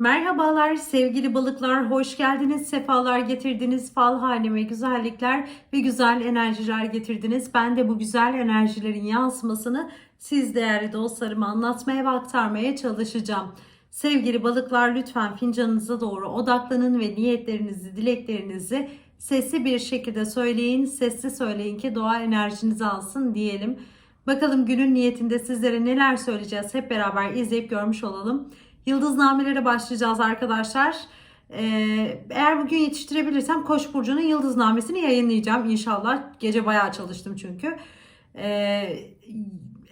Merhabalar sevgili balıklar, hoş geldiniz, sefalar getirdiniz, fal halime güzellikler ve güzel enerjiler getirdiniz. Ben de bu güzel enerjilerin yansımasını siz değerli dostlarıma anlatmaya ve aktarmaya çalışacağım. Sevgili balıklar lütfen fincanınıza doğru odaklanın ve niyetlerinizi, dileklerinizi sesli bir şekilde söyleyin. Sesli söyleyin ki doğa enerjinizi alsın diyelim. Bakalım günün niyetinde sizlere neler söyleyeceğiz hep beraber izleyip görmüş olalım. Yıldıznamelere başlayacağız arkadaşlar. Ee, eğer bugün yetiştirebilirsem Koç burcunun yıldıznamesini yayınlayacağım inşallah. Gece bayağı çalıştım çünkü. Ee,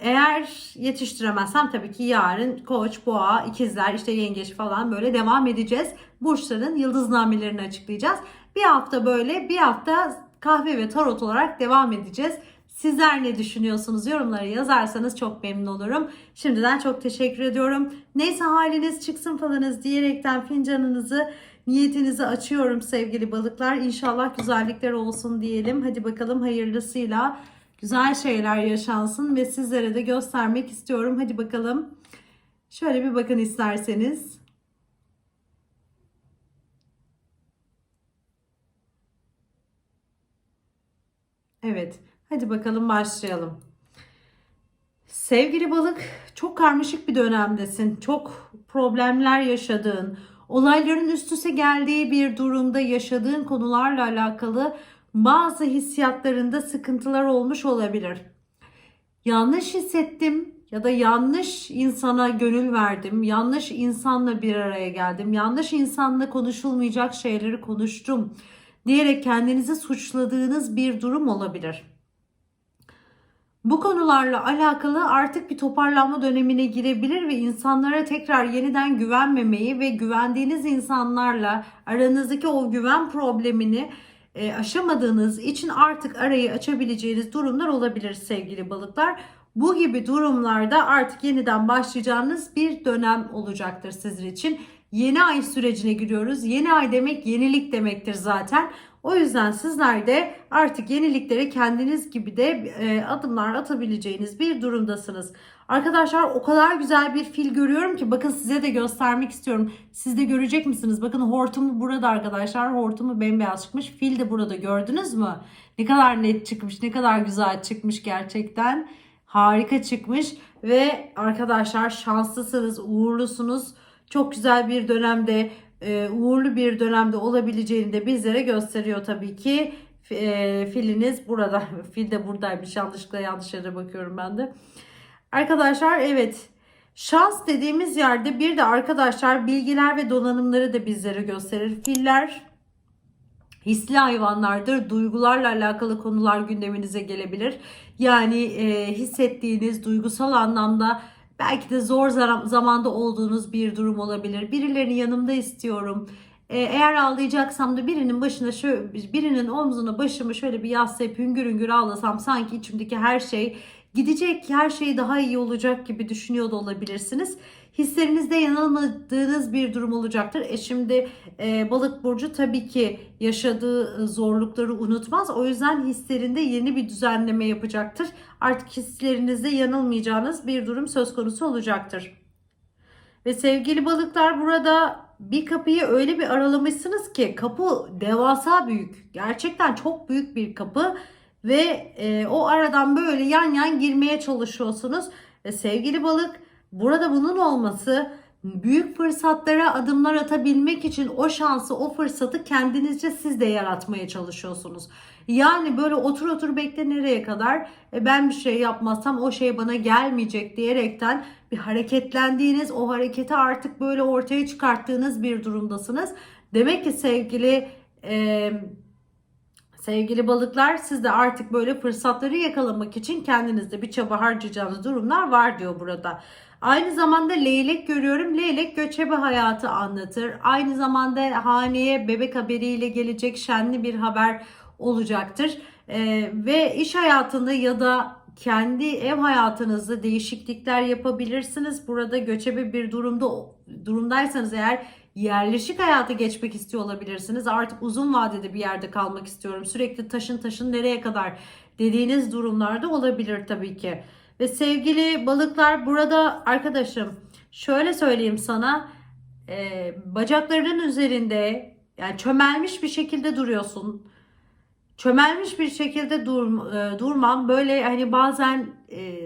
eğer yetiştiremezsem tabii ki yarın Koç, Boğa, İkizler, işte Yengeç falan böyle devam edeceğiz. Burçların yıldıznamelerini açıklayacağız. Bir hafta böyle, bir hafta kahve ve tarot olarak devam edeceğiz. Sizler ne düşünüyorsunuz? Yorumlara yazarsanız çok memnun olurum. Şimdiden çok teşekkür ediyorum. Neyse haliniz çıksın falanız diyerekten fincanınızı, niyetinizi açıyorum sevgili balıklar. İnşallah güzellikler olsun diyelim. Hadi bakalım hayırlısıyla güzel şeyler yaşansın ve sizlere de göstermek istiyorum. Hadi bakalım. Şöyle bir bakın isterseniz. Evet. Hadi bakalım başlayalım. Sevgili balık, çok karmaşık bir dönemdesin. Çok problemler yaşadığın, olayların üst üste geldiği bir durumda yaşadığın konularla alakalı bazı hissiyatlarında sıkıntılar olmuş olabilir. Yanlış hissettim ya da yanlış insana gönül verdim, yanlış insanla bir araya geldim, yanlış insanla konuşulmayacak şeyleri konuştum diyerek kendinizi suçladığınız bir durum olabilir. Bu konularla alakalı artık bir toparlanma dönemine girebilir ve insanlara tekrar yeniden güvenmemeyi ve güvendiğiniz insanlarla aranızdaki o güven problemini e, aşamadığınız için artık arayı açabileceğiniz durumlar olabilir sevgili balıklar. Bu gibi durumlarda artık yeniden başlayacağınız bir dönem olacaktır sizin için. Yeni ay sürecine giriyoruz. Yeni ay demek yenilik demektir zaten. O yüzden sizler de artık yeniliklere kendiniz gibi de e, adımlar atabileceğiniz bir durumdasınız. Arkadaşlar o kadar güzel bir fil görüyorum ki bakın size de göstermek istiyorum. Siz de görecek misiniz? Bakın hortumu burada arkadaşlar. Hortumu bembeyaz çıkmış. Fil de burada gördünüz mü? Ne kadar net çıkmış, ne kadar güzel çıkmış gerçekten. Harika çıkmış ve arkadaşlar şanslısınız, uğurlusunuz. Çok güzel bir dönemde e, uğurlu bir dönemde olabileceğini de bizlere gösteriyor tabii ki. E, filiniz burada. Fil de buradaymış. Yanlışlıkla yanlış yere bakıyorum ben de. Arkadaşlar evet. Şans dediğimiz yerde bir de arkadaşlar bilgiler ve donanımları da bizlere gösterir. Filler hisli hayvanlardır. Duygularla alakalı konular gündeminize gelebilir. Yani e, hissettiğiniz duygusal anlamda Belki de zor zamanda olduğunuz bir durum olabilir. Birilerini yanımda istiyorum. Ee, eğer ağlayacaksam da birinin başına şöyle, birinin omzuna başımı şöyle bir yaslayıp hüngür hüngür ağlasam sanki içimdeki her şey gidecek, her şey daha iyi olacak gibi düşünüyor da olabilirsiniz hislerinizde yanılmadığınız bir durum olacaktır. E şimdi e, balık burcu tabii ki yaşadığı zorlukları unutmaz. O yüzden hislerinde yeni bir düzenleme yapacaktır. Artık hislerinizde yanılmayacağınız bir durum söz konusu olacaktır. Ve sevgili balıklar burada bir kapıyı öyle bir aralamışsınız ki kapı devasa büyük. Gerçekten çok büyük bir kapı ve e, o aradan böyle yan yan girmeye çalışıyorsunuz. E, sevgili balık Burada bunun olması büyük fırsatlara adımlar atabilmek için o şansı, o fırsatı kendinizce siz de yaratmaya çalışıyorsunuz. Yani böyle otur otur bekle nereye kadar e ben bir şey yapmazsam o şey bana gelmeyecek diyerekten bir hareketlendiğiniz, o hareketi artık böyle ortaya çıkarttığınız bir durumdasınız. Demek ki sevgili e, sevgili balıklar siz de artık böyle fırsatları yakalamak için kendinizde bir çaba harcayacağınız durumlar var diyor burada. Aynı zamanda leylek görüyorum. Leylek göçebe hayatı anlatır. Aynı zamanda haneye bebek haberiyle gelecek şenli bir haber olacaktır. Ee, ve iş hayatında ya da kendi ev hayatınızda değişiklikler yapabilirsiniz. Burada göçebe bir durumda durumdaysanız eğer yerleşik hayata geçmek istiyor olabilirsiniz. Artık uzun vadede bir yerde kalmak istiyorum. Sürekli taşın taşın nereye kadar dediğiniz durumlarda olabilir tabii ki. Ve sevgili balıklar burada arkadaşım şöyle söyleyeyim sana e, bacaklarının üzerinde yani çömelmiş bir şekilde duruyorsun. Çömelmiş bir şekilde dur, e, durmam böyle hani bazen e,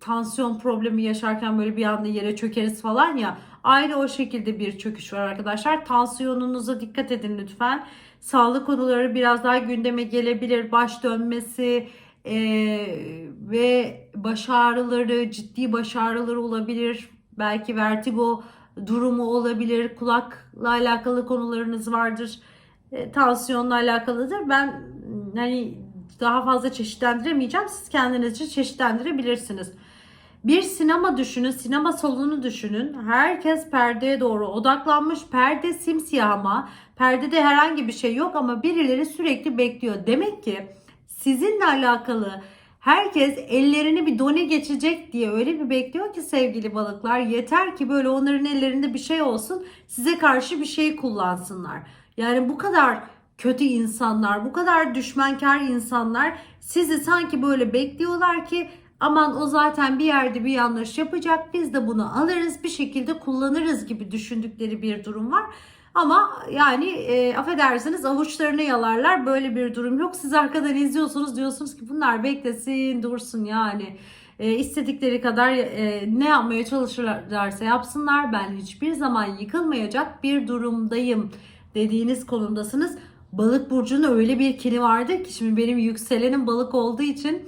tansiyon problemi yaşarken böyle bir anda yere çökeriz falan ya aynı o şekilde bir çöküş var arkadaşlar. Tansiyonunuza dikkat edin lütfen. Sağlık konuları biraz daha gündeme gelebilir. Baş dönmesi e, ve baş ağrıları, ciddi baş ağrıları olabilir. Belki vertigo durumu olabilir. Kulakla alakalı konularınız vardır. E, tansiyonla alakalıdır. Ben hani daha fazla çeşitlendiremeyeceğim. Siz kendinizce çeşitlendirebilirsiniz. Bir sinema düşünün, sinema salonu düşünün. Herkes perdeye doğru odaklanmış. Perde simsiyah ama perdede herhangi bir şey yok ama birileri sürekli bekliyor. Demek ki sizinle alakalı herkes ellerini bir done geçecek diye öyle bir bekliyor ki sevgili balıklar. Yeter ki böyle onların ellerinde bir şey olsun. Size karşı bir şey kullansınlar. Yani bu kadar kötü insanlar, bu kadar düşmankar insanlar sizi sanki böyle bekliyorlar ki aman o zaten bir yerde bir yanlış yapacak biz de bunu alırız bir şekilde kullanırız gibi düşündükleri bir durum var. Ama yani e, affedersiniz avuçlarını yalarlar böyle bir durum yok. Siz arkadan izliyorsunuz diyorsunuz ki bunlar beklesin dursun yani. E, istedikleri kadar e, ne yapmaya çalışırlarsa yapsınlar ben hiçbir zaman yıkılmayacak bir durumdayım dediğiniz konumdasınız. Balık burcunun öyle bir kini vardır ki şimdi benim yükselenim balık olduğu için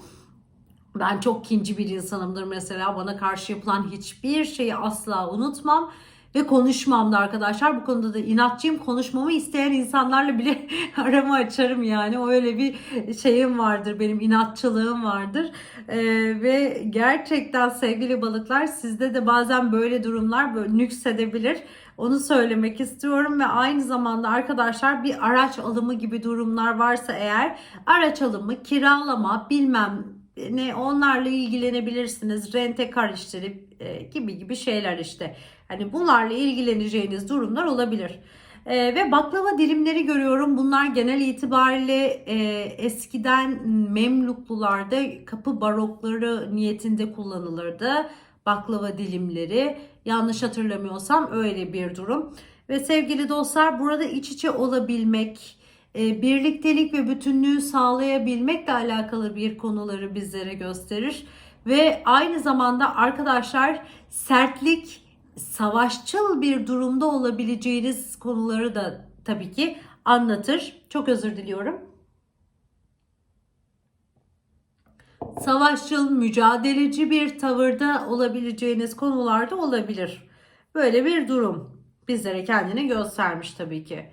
ben çok kinci bir insanımdır mesela. Bana karşı yapılan hiçbir şeyi asla unutmam ve konuşmam da arkadaşlar. Bu konuda da inatçıyım. Konuşmamı isteyen insanlarla bile aramı açarım yani. Öyle bir şeyim vardır. Benim inatçılığım vardır. Ee, ve gerçekten sevgili balıklar sizde de bazen böyle durumlar böyle nüksedebilir. Onu söylemek istiyorum ve aynı zamanda arkadaşlar bir araç alımı gibi durumlar varsa eğer araç alımı, kiralama, bilmem ne onlarla ilgilenebilirsiniz. Rente kar işleri e, gibi gibi şeyler işte. Hani bunlarla ilgileneceğiniz durumlar olabilir. E, ve baklava dilimleri görüyorum. Bunlar genel itibariyle e, eskiden Memluklularda kapı barokları niyetinde kullanılırdı. Baklava dilimleri. Yanlış hatırlamıyorsam öyle bir durum. Ve sevgili dostlar burada iç içe olabilmek, birliktelik ve bütünlüğü sağlayabilmekle alakalı bir konuları bizlere gösterir. Ve aynı zamanda arkadaşlar sertlik, savaşçıl bir durumda olabileceğiniz konuları da tabii ki anlatır. Çok özür diliyorum. Savaşçıl, mücadeleci bir tavırda olabileceğiniz konularda olabilir. Böyle bir durum bizlere kendini göstermiş tabii ki.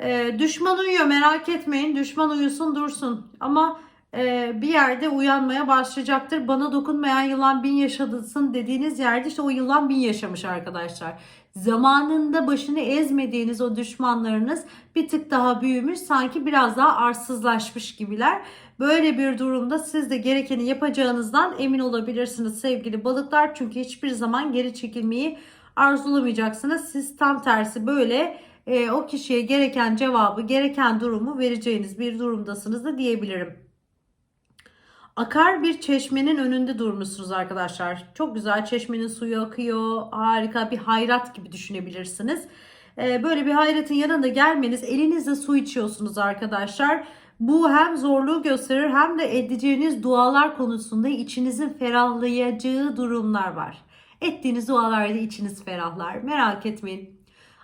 E, düşman uyuyor merak etmeyin. Düşman uyusun dursun. Ama e, bir yerde uyanmaya başlayacaktır. Bana dokunmayan yılan bin yaşadısın dediğiniz yerde işte o yılan bin yaşamış arkadaşlar. Zamanında başını ezmediğiniz o düşmanlarınız bir tık daha büyümüş. Sanki biraz daha arsızlaşmış gibiler. Böyle bir durumda siz de gerekeni yapacağınızdan emin olabilirsiniz sevgili balıklar. Çünkü hiçbir zaman geri çekilmeyi arzulamayacaksınız. Siz tam tersi böyle e, o kişiye gereken cevabı, gereken durumu vereceğiniz bir durumdasınız da diyebilirim. Akar bir çeşmenin önünde durmuşsunuz arkadaşlar. Çok güzel çeşmenin suyu akıyor. Harika bir hayrat gibi düşünebilirsiniz. E, böyle bir hayratın yanında gelmeniz elinizle su içiyorsunuz arkadaşlar. Bu hem zorluğu gösterir hem de edeceğiniz dualar konusunda içinizin ferahlayacağı durumlar var. Ettiğiniz dualarda içiniz ferahlar. Merak etmeyin.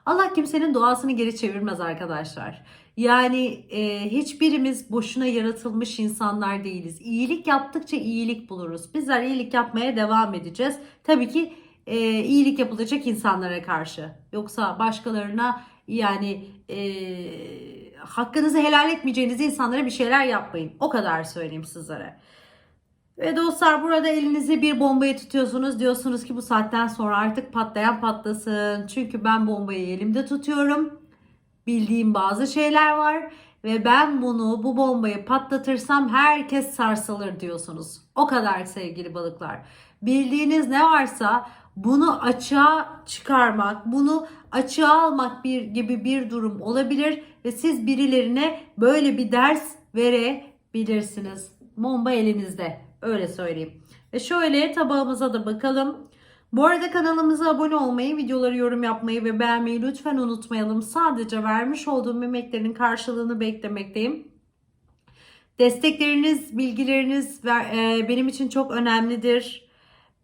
Allah kimsenin duasını geri çevirmez arkadaşlar. Yani e, hiçbirimiz boşuna yaratılmış insanlar değiliz. İyilik yaptıkça iyilik buluruz. Bizler iyilik yapmaya devam edeceğiz. Tabii ki e, iyilik yapılacak insanlara karşı. Yoksa başkalarına yani e, hakkınızı helal etmeyeceğiniz insanlara bir şeyler yapmayın. O kadar söyleyeyim sizlere. Ve dostlar burada elinize bir bombayı tutuyorsunuz. Diyorsunuz ki bu saatten sonra artık patlayan patlasın. Çünkü ben bombayı elimde tutuyorum. Bildiğim bazı şeyler var. Ve ben bunu bu bombayı patlatırsam herkes sarsılır diyorsunuz. O kadar sevgili balıklar. Bildiğiniz ne varsa bunu açığa çıkarmak, bunu açığa almak bir gibi bir durum olabilir ve siz birilerine böyle bir ders verebilirsiniz. Bomba elinizde. Öyle söyleyeyim. Ve şöyle tabağımıza da bakalım. Bu arada kanalımıza abone olmayı, videoları yorum yapmayı ve beğenmeyi lütfen unutmayalım. Sadece vermiş olduğum emeklerin karşılığını beklemekteyim. Destekleriniz, bilgileriniz e, benim için çok önemlidir.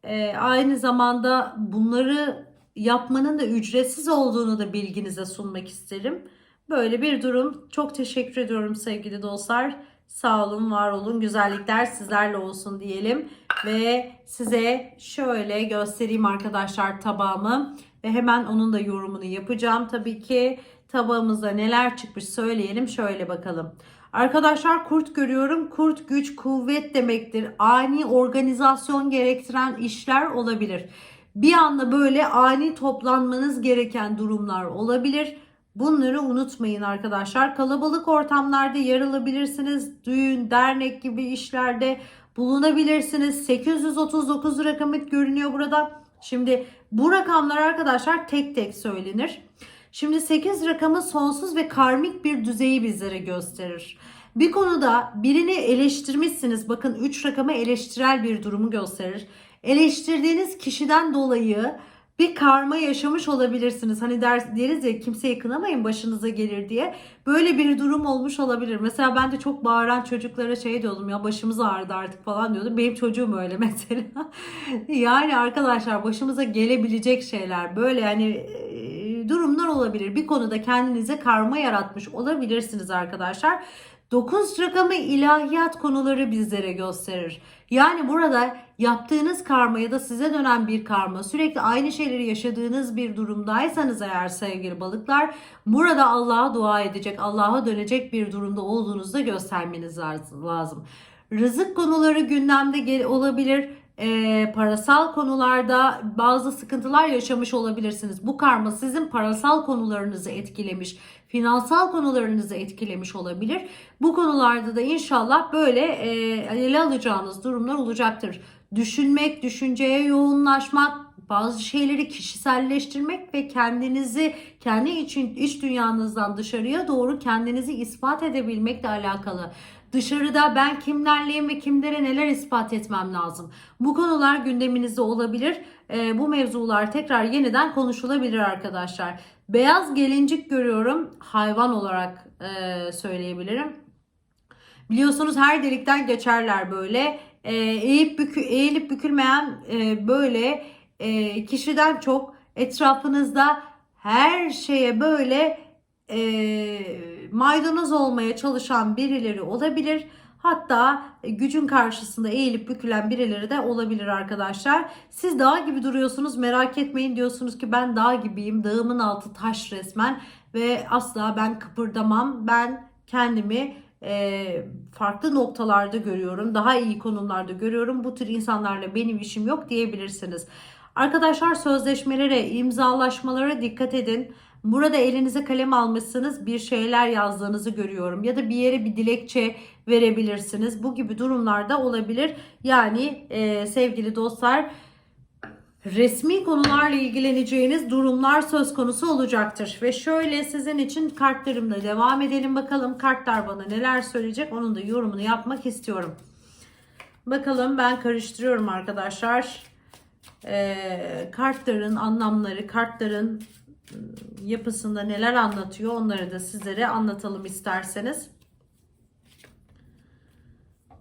E, aynı zamanda bunları yapmanın da ücretsiz olduğunu da bilginize sunmak isterim. Böyle bir durum. Çok teşekkür ediyorum sevgili dostlar. Sağ olun, var olun. Güzellikler sizlerle olsun diyelim. Ve size şöyle göstereyim arkadaşlar tabağımı. Ve hemen onun da yorumunu yapacağım. Tabii ki tabağımızda neler çıkmış söyleyelim. Şöyle bakalım. Arkadaşlar kurt görüyorum. Kurt güç, kuvvet demektir. Ani organizasyon gerektiren işler olabilir. Bir anda böyle ani toplanmanız gereken durumlar olabilir. Bunları unutmayın arkadaşlar. Kalabalık ortamlarda yer alabilirsiniz. Düğün, dernek gibi işlerde bulunabilirsiniz. 839 rakamı görünüyor burada. Şimdi bu rakamlar arkadaşlar tek tek söylenir. Şimdi 8 rakamı sonsuz ve karmik bir düzeyi bizlere gösterir. Bir konuda birini eleştirmişsiniz. Bakın 3 rakamı eleştirel bir durumu gösterir. Eleştirdiğiniz kişiden dolayı bir karma yaşamış olabilirsiniz. Hani der, deriz ya kimseyi kınamayın başınıza gelir diye. Böyle bir durum olmuş olabilir. Mesela ben de çok bağıran çocuklara şey diyordum ya başımız ağrıdı artık falan diyordum. Benim çocuğum öyle mesela. yani arkadaşlar başımıza gelebilecek şeyler böyle yani durumlar olabilir. Bir konuda kendinize karma yaratmış olabilirsiniz arkadaşlar. 9 rakamı ilahiyat konuları bizlere gösterir. Yani burada yaptığınız karma ya da size dönen bir karma sürekli aynı şeyleri yaşadığınız bir durumdaysanız eğer sevgili balıklar burada Allah'a dua edecek, Allah'a dönecek bir durumda olduğunuzu da göstermeniz lazım. Rızık konuları gündemde olabilir. Ee, parasal konularda bazı sıkıntılar yaşamış olabilirsiniz. Bu karma sizin parasal konularınızı etkilemiş, finansal konularınızı etkilemiş olabilir. Bu konularda da inşallah böyle e, ele alacağınız durumlar olacaktır. Düşünmek, düşünceye yoğunlaşmak, bazı şeyleri kişiselleştirmek ve kendinizi kendi için iç dünyanızdan dışarıya doğru kendinizi ispat edebilmekle alakalı. Dışarıda ben kimlerleyim ve kimlere neler ispat etmem lazım. Bu konular gündeminizde olabilir. Ee, bu mevzular tekrar yeniden konuşulabilir arkadaşlar. Beyaz gelincik görüyorum hayvan olarak e, söyleyebilirim. Biliyorsunuz her delikten geçerler böyle. E, eğip bükü, eğilip bükülmeyen e, böyle e, kişiden çok etrafınızda her şeye böyle e, maydanoz olmaya çalışan birileri olabilir. Hatta gücün karşısında eğilip bükülen birileri de olabilir arkadaşlar. Siz dağ gibi duruyorsunuz merak etmeyin diyorsunuz ki ben dağ gibiyim. Dağımın altı taş resmen ve asla ben kıpırdamam. Ben kendimi e, farklı noktalarda görüyorum. Daha iyi konumlarda görüyorum. Bu tür insanlarla benim işim yok diyebilirsiniz. Arkadaşlar sözleşmelere, imzalaşmalara dikkat edin. Burada elinize kalem almışsınız, bir şeyler yazdığınızı görüyorum ya da bir yere bir dilekçe verebilirsiniz. Bu gibi durumlarda olabilir. Yani e, sevgili dostlar resmi konularla ilgileneceğiniz durumlar söz konusu olacaktır. Ve şöyle sizin için kartlarımla devam edelim bakalım kartlar bana neler söyleyecek onun da yorumunu yapmak istiyorum. Bakalım ben karıştırıyorum arkadaşlar. Ee, kartların anlamları, kartların yapısında neler anlatıyor onları da sizlere anlatalım isterseniz.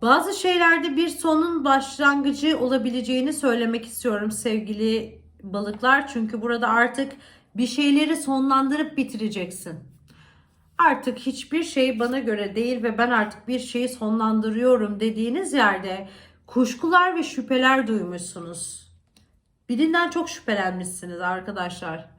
Bazı şeylerde bir sonun başlangıcı olabileceğini söylemek istiyorum sevgili balıklar. Çünkü burada artık bir şeyleri sonlandırıp bitireceksin. Artık hiçbir şey bana göre değil ve ben artık bir şeyi sonlandırıyorum dediğiniz yerde kuşkular ve şüpheler duymuşsunuz. Birinden çok şüphelenmişsiniz arkadaşlar.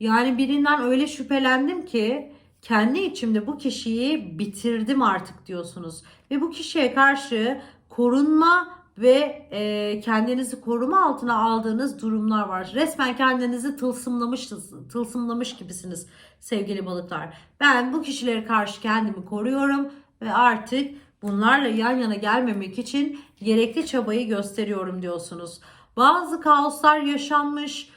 Yani birinden öyle şüphelendim ki kendi içimde bu kişiyi bitirdim artık diyorsunuz. Ve bu kişiye karşı korunma ve e, kendinizi koruma altına aldığınız durumlar var. Resmen kendinizi tılsımlamışsınız, tılsımlamış gibisiniz sevgili balıklar. Ben bu kişilere karşı kendimi koruyorum ve artık bunlarla yan yana gelmemek için gerekli çabayı gösteriyorum diyorsunuz. Bazı kaoslar yaşanmış,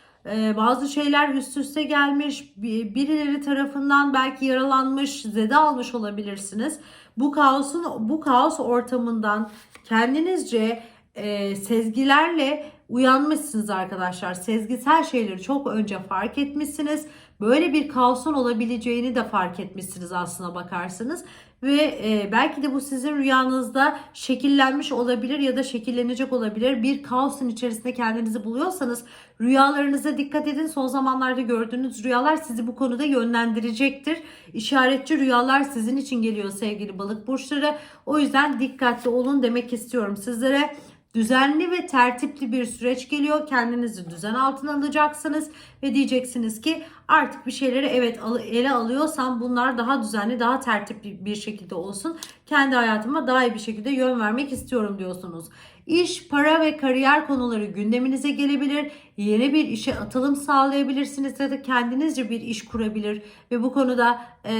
bazı şeyler üst üste gelmiş, bir- birileri tarafından belki yaralanmış, zede almış olabilirsiniz. Bu kaosun bu kaos ortamından kendinizce e, sezgilerle uyanmışsınız arkadaşlar. Sezgisel şeyleri çok önce fark etmişsiniz. Böyle bir kaosun olabileceğini de fark etmişsiniz aslına bakarsınız. Ve e, belki de bu sizin rüyanızda şekillenmiş olabilir ya da şekillenecek olabilir. Bir kaosun içerisinde kendinizi buluyorsanız rüyalarınıza dikkat edin. Son zamanlarda gördüğünüz rüyalar sizi bu konuda yönlendirecektir. İşaretçi rüyalar sizin için geliyor sevgili balık burçları. O yüzden dikkatli olun demek istiyorum sizlere. Düzenli ve tertipli bir süreç geliyor. Kendinizi düzen altına alacaksınız ve diyeceksiniz ki artık bir şeyleri evet ele alıyorsam bunlar daha düzenli, daha tertipli bir şekilde olsun. Kendi hayatıma daha iyi bir şekilde yön vermek istiyorum diyorsunuz. İş, para ve kariyer konuları gündeminize gelebilir. Yeni bir işe atılım sağlayabilirsiniz ya da kendinizce bir iş kurabilir ve bu konuda e,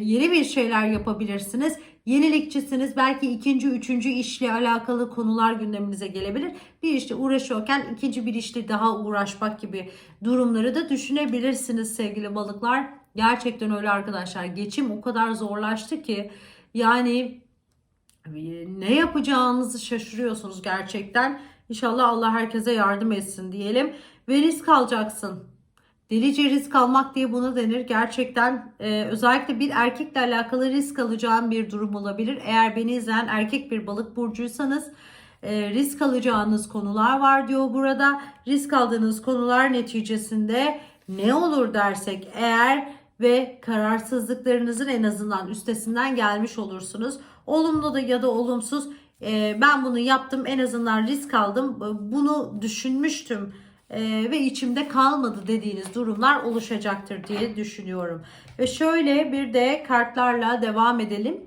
yeni bir şeyler yapabilirsiniz. Yenilikçisiniz. Belki ikinci, üçüncü işle alakalı konular gündeminize gelebilir. Bir işte uğraşıyorken ikinci bir işle daha uğraşmak gibi durumları da düşünebilirsiniz sevgili balıklar. Gerçekten öyle arkadaşlar. Geçim o kadar zorlaştı ki yani ne yapacağınızı şaşırıyorsunuz gerçekten. İnşallah Allah herkese yardım etsin diyelim. Ve risk alacaksın. Delice risk almak diye buna denir. Gerçekten e, özellikle bir erkekle alakalı risk alacağım bir durum olabilir. Eğer beni izleyen erkek bir balık burcuysanız e, risk alacağınız konular var diyor burada. Risk aldığınız konular neticesinde ne olur dersek eğer ve kararsızlıklarınızın en azından üstesinden gelmiş olursunuz. Olumlu da ya da olumsuz e, ben bunu yaptım en azından risk aldım bunu düşünmüştüm ve içimde kalmadı dediğiniz durumlar oluşacaktır diye düşünüyorum. Ve şöyle bir de kartlarla devam edelim.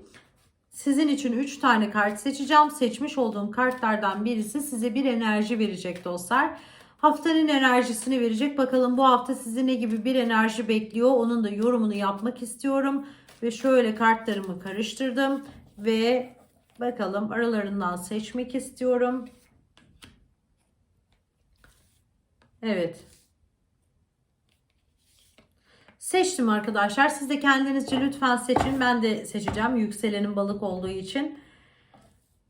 Sizin için 3 tane kart seçeceğim. Seçmiş olduğum kartlardan birisi size bir enerji verecek dostlar. Haftanın enerjisini verecek. Bakalım bu hafta sizi ne gibi bir enerji bekliyor. Onun da yorumunu yapmak istiyorum. Ve şöyle kartlarımı karıştırdım. Ve bakalım aralarından seçmek istiyorum. Evet. Seçtim arkadaşlar. Siz de kendinizce lütfen seçin. Ben de seçeceğim. Yükselenin balık olduğu için.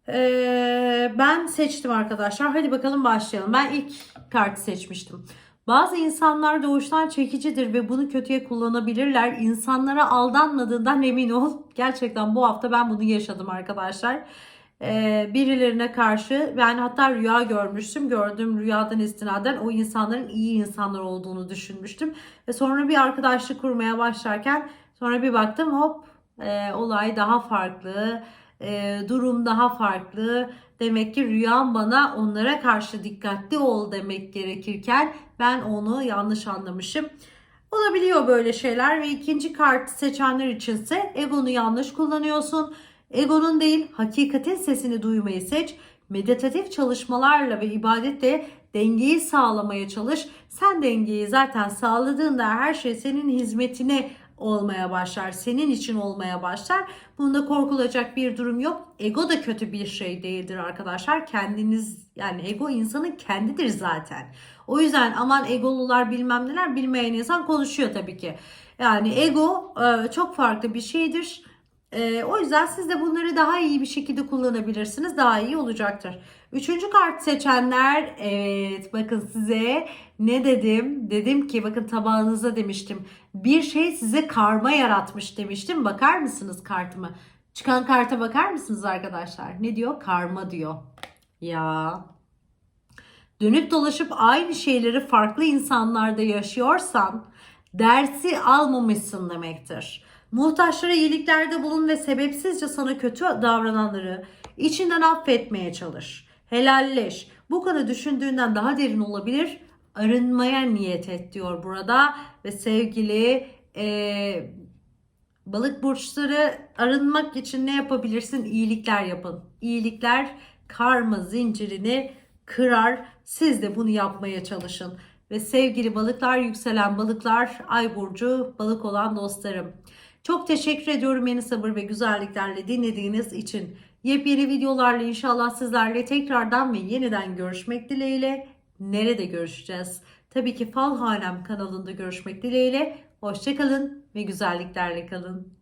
Ee, ben seçtim arkadaşlar. Hadi bakalım başlayalım. Ben ilk kartı seçmiştim. Bazı insanlar doğuştan çekicidir ve bunu kötüye kullanabilirler. İnsanlara aldanmadığından emin ol. Gerçekten bu hafta ben bunu yaşadım arkadaşlar. Ee, birilerine karşı yani hatta rüya görmüştüm. Gördüğüm rüyadan istinaden o insanların iyi insanlar olduğunu düşünmüştüm. Ve sonra bir arkadaşlık kurmaya başlarken sonra bir baktım hop e, olay daha farklı. E, durum daha farklı. Demek ki rüyam bana onlara karşı dikkatli ol demek gerekirken ben onu yanlış anlamışım. Olabiliyor böyle şeyler ve ikinci kartı seçenler içinse egonu yanlış kullanıyorsun Egonun değil hakikatin sesini duymayı seç. Meditatif çalışmalarla ve ibadetle dengeyi sağlamaya çalış. Sen dengeyi zaten sağladığında her şey senin hizmetine olmaya başlar. Senin için olmaya başlar. Bunda korkulacak bir durum yok. Ego da kötü bir şey değildir arkadaşlar. Kendiniz yani ego insanın kendidir zaten. O yüzden aman egolular bilmem neler bilmeyen insan konuşuyor tabii ki. Yani ego çok farklı bir şeydir ee, o yüzden siz de bunları daha iyi bir şekilde kullanabilirsiniz. Daha iyi olacaktır. Üçüncü kart seçenler evet bakın size ne dedim? Dedim ki bakın tabağınıza demiştim. Bir şey size karma yaratmış demiştim. Bakar mısınız kartıma? Çıkan karta bakar mısınız arkadaşlar? Ne diyor? Karma diyor. Ya dönüp dolaşıp aynı şeyleri farklı insanlarda yaşıyorsan dersi almamışsın demektir. Muhtaçlara iyiliklerde bulun ve sebepsizce sana kötü davrananları içinden affetmeye çalış. Helalleş. Bu konu düşündüğünden daha derin olabilir. Arınmaya niyet et diyor burada. Ve sevgili e, balık burçları arınmak için ne yapabilirsin? İyilikler yapın. İyilikler karma zincirini kırar. Siz de bunu yapmaya çalışın. Ve sevgili balıklar, yükselen balıklar, ay burcu, balık olan dostlarım. Çok teşekkür ediyorum yeni sabır ve güzelliklerle dinlediğiniz için. Yepyeni videolarla inşallah sizlerle tekrardan ve yeniden görüşmek dileğiyle. Nerede görüşeceğiz? Tabii ki Fal Hanem kanalında görüşmek dileğiyle. Hoşçakalın ve güzelliklerle kalın.